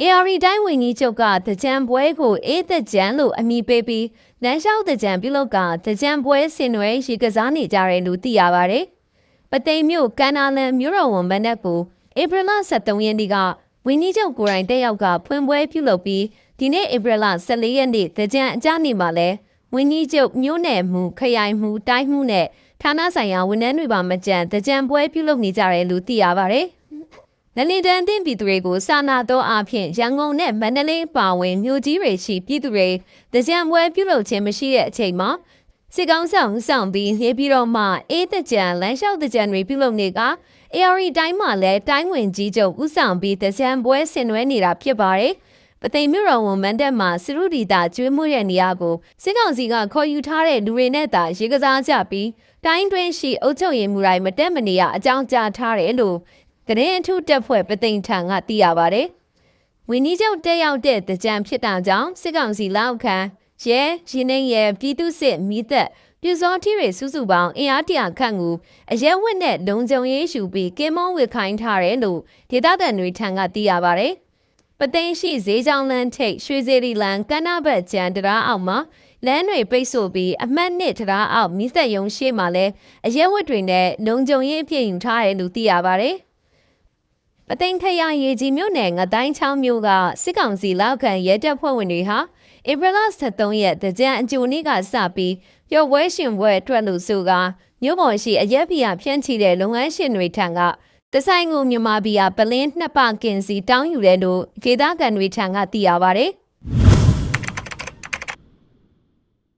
AR တိုင်းဝင်ကြီးချုပ်ကတကြံပွဲကိုအေးသက်ကြံလို့အမည်ပေးပြီးလမ်းလျှောက်တကြံပြုလုပ်ကတကြံပွဲဆင်နွှဲရေကစားနေကြတယ်လို့သိရပါတယ်။ပသိမ်မြို့ကန်နာလန်မြို့တော်ဝန်မနက်ကိုဧပြီလ23ရက်နေ့ကဝင်ကြီးချုပ်ကိုယ်တိုင်တက်ရောက်ကဖွင့်ပွဲပြုလုပ်ပြီးဒီနေ့ဧပြီလ14ရက်နေ့တကြံအကြနေ့မှာလဲဝင်ကြီးချုပ်မြို့နယ်မှုခရိုင်မှုတိုင်းမှုနဲ့ဌာနဆိုင်ရာဝန်ထမ်းတွေပါမကြံတကြံပွဲပြုလုပ်နေကြတယ်လို့သိရပါတယ်။ လလီတန်တင်ပြည်သူတွေကိုစာနာတော့အဖြစ်ရန်ကုန်နဲ့မန္တလေးပါဝင်မြို့ကြီးတွေရှိပြည်သူတွေတကြံပွဲပြုလုပ်ခြင်းမရှိတဲ့အချိန်မှာစစ်ကောင်းဆောင်ဆောင်ပြီးနေပြီးတော့မှအေးတကြံလမ်းလျှောက်တကြံတွေပြုလုပ်နေက ARI တိုင်းမှာလည်းတိုင်းဝင်ကြီးချုပ်ဦးဆောင်ပြီးတကြံပွဲဆင်နွှဲနေတာဖြစ်ပါတယ်။ပသိမ်မြို့တော်ဝန်မန်တက်မှာစရုဒီတာကျွေးမှုတဲ့နေရာကိုစစ်ကောင်စီကခေါ်ယူထားတဲ့လူတွေနဲ့သာရေကစားကြပြီးတိုင်းတွင်းရှိအုပ်ချုပ်ရေးမှုတိုင်းမတက်မနေရအကြောင်းကြားထားတယ်လို့ တရင်အထုတက်ဖွဲ့ပသိမ်ထံကသိရပါတယ်။ဝင်းကြီးချုပ်တက်ရောက်တဲ့တကြံဖြစ်တာကြောင့်စစ်ကောင်စီလောက်ခံရဲရင်းနှင်းရဲပြည်သူစစ်မိသက်ပြူစောထီတွေစုစုပေါင်းအင်အားတရာခန့်ကိုအရဲဝက်နဲ့လုံခြုံရေးယူပြီးကင်းမောင်းဝစ်ခိုင်းထားတယ်လို့ဒေသခံတွေထံကသိရပါတယ်။ပသိမ်ရှိဈေးကြောင်းလန်းထိတ်ရွှေစေရီလန်ကန္နာဘတ်ကျန်တရားအောက်မှာလမ်းတွေပိတ်ဆို့ပြီးအမှတ်နှစ်တရားအောက်မိသက်ယုံရှိမှလည်းအရဲဝက်တွေနဲ့လုံခြုံရေးအပြည့်ယူထားတယ်လို့သိရပါတယ်။ ပသိမ်ခရရေကြီးမြို့နယ်ငတိုင်းချောင်းမြို့ကစစ်ကောင်စီလောက်ခံရဲတပ်ဖွဲ့ဝင်တွေဟာဧပြီလ23ရက်တကြံအကြိုနေ့ကစပြီးပျော်ပွဲရှင်ပွဲအတွက်လို့ဆိုကမြို့ပေါ်ရှိအရက်ဖီယာဖြန့်ချီတဲ့လုပ်ငန်းရှင်တွေထံကတဆိုင်ကိုမြန်မာပြည်ယာပလင်းနှစ်ပကင်စီတောင်းယူတယ်လို့ဒေသခံတွေထံကသိရပါတယ်။